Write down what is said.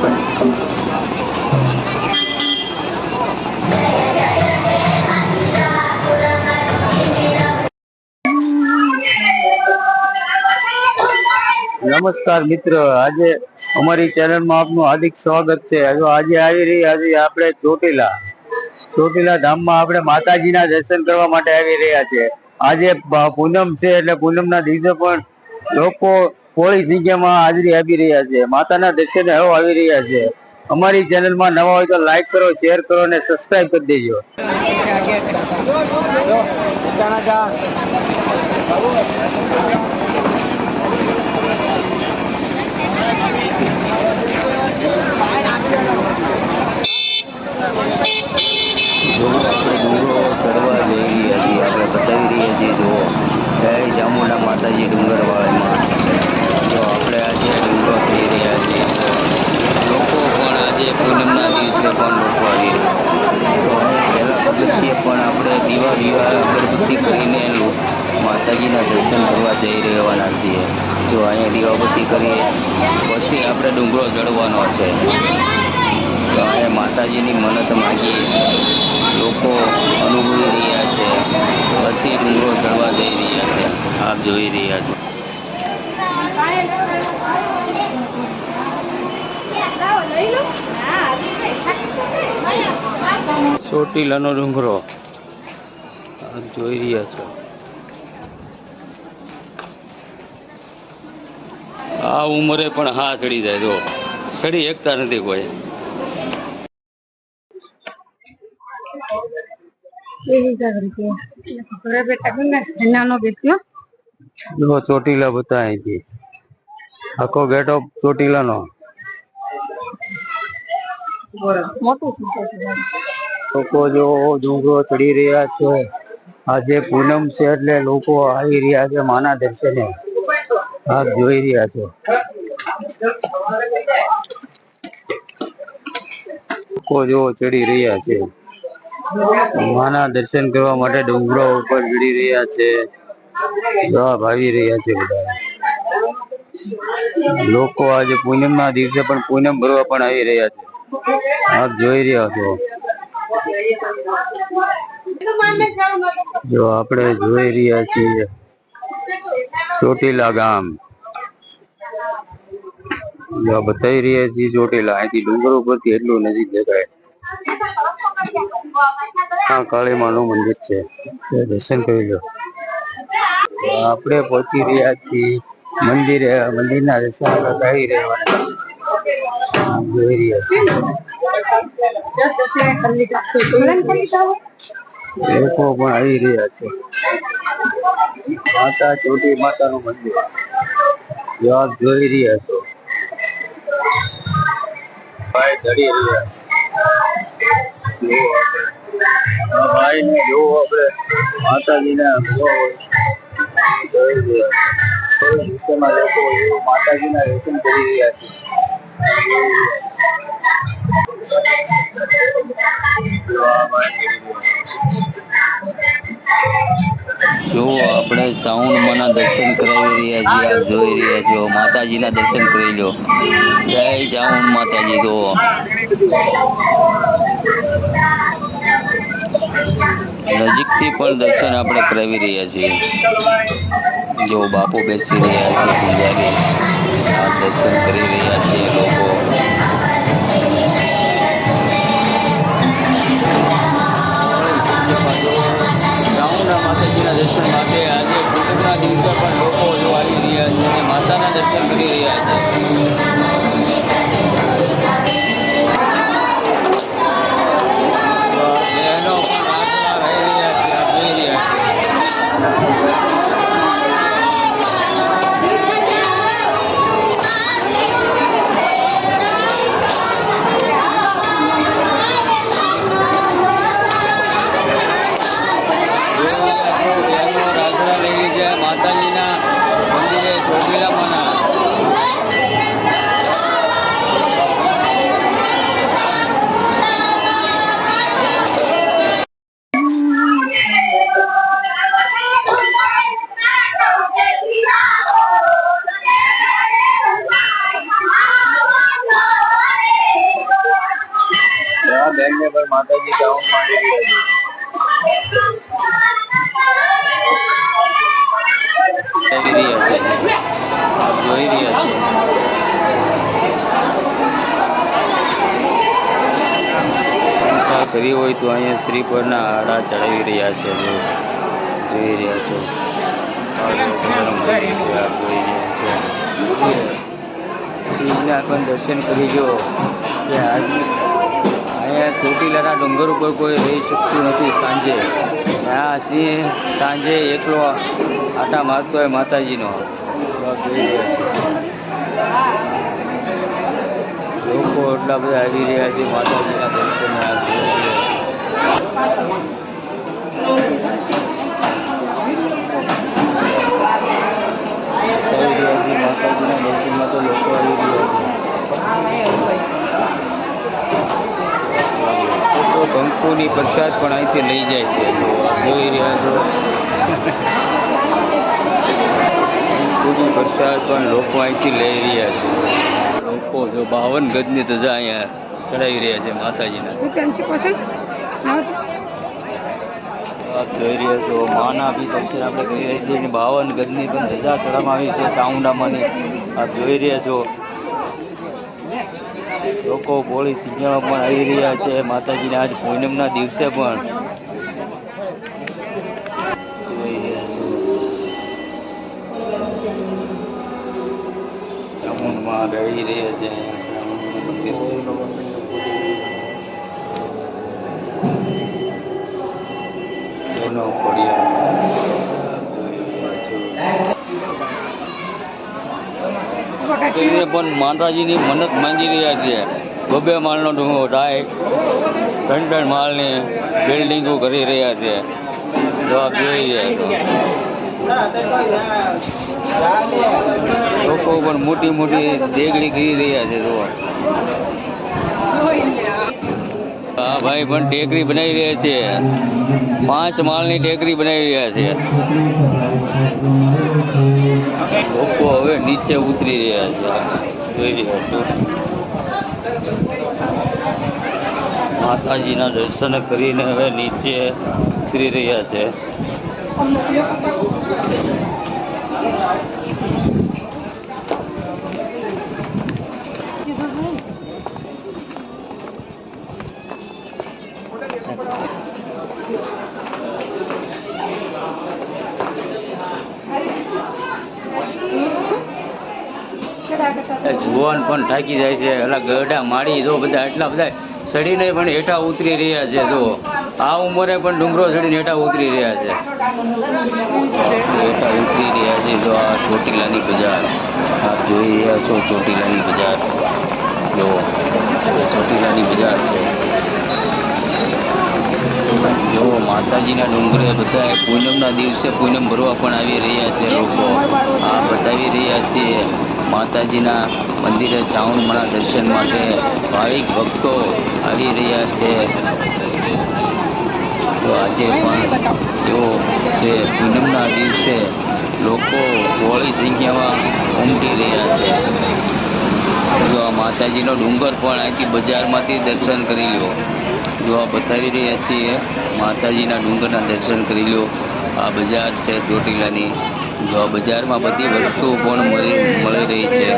નમસ્કાર મિત્ર. આજે અમારી ચેનલમાં આપનું હાર્દિક સ્વાગત છે. આજે આવી રહી, આજે આપણે ચોટીલા ચોટીલા ધામમાં આપણે માતાજીના દર્શન કરવા માટે આવી રહ્યા છે આજે પૂનમ છે એટલે પૂનમના દિવસે પણ લોકો પોળી સંખ્યામાં હાજરી આપી રહ્યા છે. માતાના દર્શને હવે આવી રહ્યા છે. અમારી ચેનલમાં નવા હોય તો લાઈક કરો શેર કરો અને સબસ્ક્રાઇબ કરી દેજો. કરવા ચડવા રહ્યા આપણે બતાવી રહ્યા છીએ જુઓ. જય ચામુંડા માતાજી ડુંગરવાળામાં જો આપણે આજે ડુંગરો થઈ રહ્યા છીએ લોકો પણ આજે પૂનમના દિવસે પણ લોકો આવી પગથિયે પણ આપણે દીવા દીવા અગરબત્તી કરીને માતાજીના દર્શન કરવા જઈ રહેવાના છીએ. જો અહીંયા દીવાબત્તી કરીએ, પછી આપણે ડુંગરો ચડવાનો છે. તો અહીંયા માતાજીની મનત માગીએ લોકો અનુભવી રહ્યા છે. પછી ડુંગરો ચડવા જઈ રહ્યા છે. આપ જોઈ રહ્યા છો. ચોટીલાનો ડુંગરો. જોઈ રહ્યા છો. આ ઉંમરે પણ હા ચડી જાય, જો. ચડી એકતા નથી કોઈ. ચોટીલા બતા આખો ગેટો ચોટીલાનો. મોટું લોકો જો ડુંગરો ચડી રહ્યા છે. આજે પૂનમ છે એટલે લોકો આવી રહ્યા છે માના દર્શને. આપ જોઈ રહ્યા છો. લોકો જો ચડી રહ્યા છે. માના દર્શન કરવા માટે ડુંગરો ઉપર ચડી રહ્યા છે. જવાબ આવી રહ્યા છે બધા. લોકો આજે પૂનમ ના દિવસે પણ પૂનમ ભરવા પણ આવી રહ્યા છે. આપ જોઈ રહ્યા છો. જો આપણે જોઈ રહ્યા છીએ, ચોટીલા ગામ. જો બતાવી રહ્યા છીએ ચોટીલા, અહીંથી ડુંગર ઉપરથી એટલું નજીક દેખાય. હા કાળી માનું મંદિર છે. દર્શન કરી લો. આપણે પહોંચી રહ્યા છીએ મંદિરે, મંદિરના દર્શન કરી રહેવાના જોઈ રહ્યા માતા ચોટી મંદિર. જો જોઈ રહ્યા છો. ભાઈ ચડી રહ્યા. જુઓ આપણે. જોવો આપણે. માતાજીના જોઈ રહ્યા માતાજીના દર્શન કરી રહ્યા છે. જો આપણે ચાઉંડમાના દર્શન કરાવી રહ્યા છીએ, આપ જોઈ રહ્યા છો, માતાજીના દર્શન કરી લો. જય સાઉન્ડ માતાજી જો નજીકથી પણ દર્શન આપણે કરાવી રહ્યા છીએ. જો બાપુ બેસી રહ્યા છે, પૂજારી. કરી અહીંયા અહીંયા શ્રીફળના હાડા ચડાવી રહ્યા છે જોઈ રહ્યા છો. શિવના પણ દર્શન કરી જો. કે અહીંયા ચોટીલાના ડુંગર ઉપર કોઈ રહી શકતું નથી સાંજે. આ સિંહ સાંજે એકલો આટા મારતો હોય માતાજીનો. લોકો એટલા બધા આવી રહ્યા છે માતાજીના દર્શને કંકુની પ્રસાદ પણ અહીંથી લઈ જાય છે. જોઈ રહ્યા છો. કંકુની પ્રસાદ પણ લોકો અહીંથી લઈ રહ્યા છે. લોકો જો બાવન ગજની ધજા અહીંયા ચડાવી રહ્યા છે માતાજીના. જોઈ રહ્યા છો. માના બી દર્શન આપણે કરી રહ્યા છીએ બાવન ગજની પણ ધજા ચડાવવામાં આવી છે ચામુંડામાંની આપ જોઈ રહ્યા છો. લોકો પોળી સિંહમાં પણ આવી રહ્યા છે. માતાજીના આજ પૂનમના દિવસે પણ. ચામુંડમાં રહી રહ્યા છે. છો તો એ પણ માતાજીની મન્નત માંગી રહ્યા છે બબે માળનો ડુંગો થાય, ત્રણ ત્રણ માળની બિલ્ડિંગો કરી રહ્યા છે. જવાબ જાય લોકો પણ મોટી મોટી દેગડી કરી રહ્યા છે જોવા હા ભાઈ પણ ટેકરી બનાવી રહ્યા છે. પાંચ માળની ટેકરી બનાવી રહ્યા છે. લોકો હવે નીચે ઉતરી રહ્યા છે. જોઈ રહ્યા છો. માતાજીના દર્શન કરીને હવે નીચે ઉતરી રહ્યા છે. જુવાન પણ થાકી જાય છે. એલા ગરડા માડી જો બધા એટલા બધા ચડીને પણ હેઠા ઉતરી રહ્યા છે, જો. આ ઉંમરે પણ ડુંગરો ચડીને હેઠા ઉતરી રહ્યા છે. હેઠા ઉતરી રહ્યા છે, જો. આ ચોટીલાની બજાર. આપ જોઈ રહ્યા છો ચોટીલાની બજાર. જો ચોટીલાની બજાર છે. જો, માતાજીના ડુંગરે બધા પૂનમના દિવસે પૂનમ ભરવા પણ આવી રહ્યા છે લોકો. આ બતાવી રહ્યા છીએ. માતાજીના મંદિરે ચાઉંડમાના દર્શન માટે ભાવિક ભક્તો આવી રહ્યા છે. તો આજે પણ તેઓ જે પૂનમના દિવસે લોકો હોળી સંખ્યામાં ઉમટી રહ્યા છે. જો આ માતાજીનો ડુંગર પણ અહીંથી બજારમાંથી દર્શન કરી લો. જો આ બતાવી રહ્યા છીએ, માતાજીના ડુંગરના દર્શન કરી લો. આ બજાર છે ચોટીલાની. જો બજારમાં બધી વસ્તુઓ પણ મળી મળી રહી છે.